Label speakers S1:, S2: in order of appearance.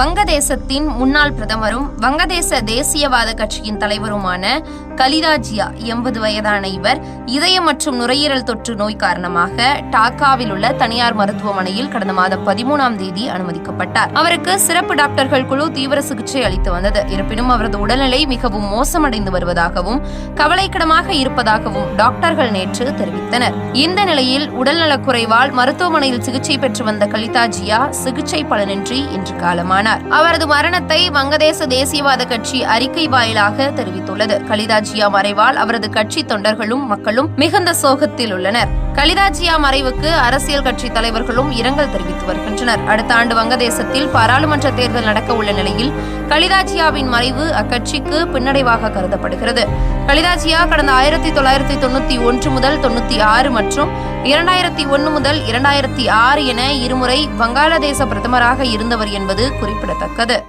S1: வங்கதேசத்தின் முன்னாள் பிரதமரும் வங்கதேச தேசியவாத கட்சியின் தலைவருமான கலிதாஜியா எண்பது வயதான இவர் இதய மற்றும் நுரையீரல் தொற்று நோய் காரணமாக டாக்காவில் உள்ள தனியார் மருத்துவமனையில் கடந்த மாதம் பதிமூணாம் தேதி அனுமதிக்கப்பட்டார். அவருக்கு சிறப்பு டாக்டர்கள் குழு தீவிர சிகிச்சை அளித்து வந்தது. இருப்பினும் அவரது உடல்நிலை மிகவும் மோசமடைந்து வருவதாகவும் கவலைக்கிடமாக இருப்பதாகவும் டாக்டர்கள் நேற்று தெரிவித்தனர். இந்த நிலையில் உடல்நலக் குறைவால் மருத்துவமனையில் சிகிச்சை பெற்று வந்த கலிதாஜியா சிகிச்சை பலனின்றி இன்று காலமானார். அவரது மரணத்தை வங்கதேச தேசியவாத கட்சி அறிக்கை வாயிலாக தெரிவித்துள்ளது. கலிதாஜியா மறைவால் அவரது கட்சி தொண்டர்களும் மக்களும் மிகுந்த சோகத்தில் உள்ளனர். கலிதாஜியா மறைவுக்கு அரசியல் கட்சி தலைவர்களும் இரங்கல் தெரிவித்து வருகின்றனர். அடுத்த ஆண்டு வங்கதேசத்தில் பாராளுமன்ற தேர்தல் நடக்க உள்ள நிலையில் கலிதாஜியாவின் மறைவு அக்கட்சிக்கு பின்னடைவாக கருதப்படுகிறது. கலிதாஜியா கடந்த ஆயிரத்தி தொள்ளாயிரத்தி தொண்ணூத்தி ஒன்று முதல் தொண்ணூத்தி ஆறு மற்றும் இரண்டாயிரத்தி ஒன்று முதல் இரண்டாயிரத்தி ஆறு என இருமுறை வங்காளதேச பிரதமராக இருந்தவர் என்பது குறிப்பிடத்தக்கது.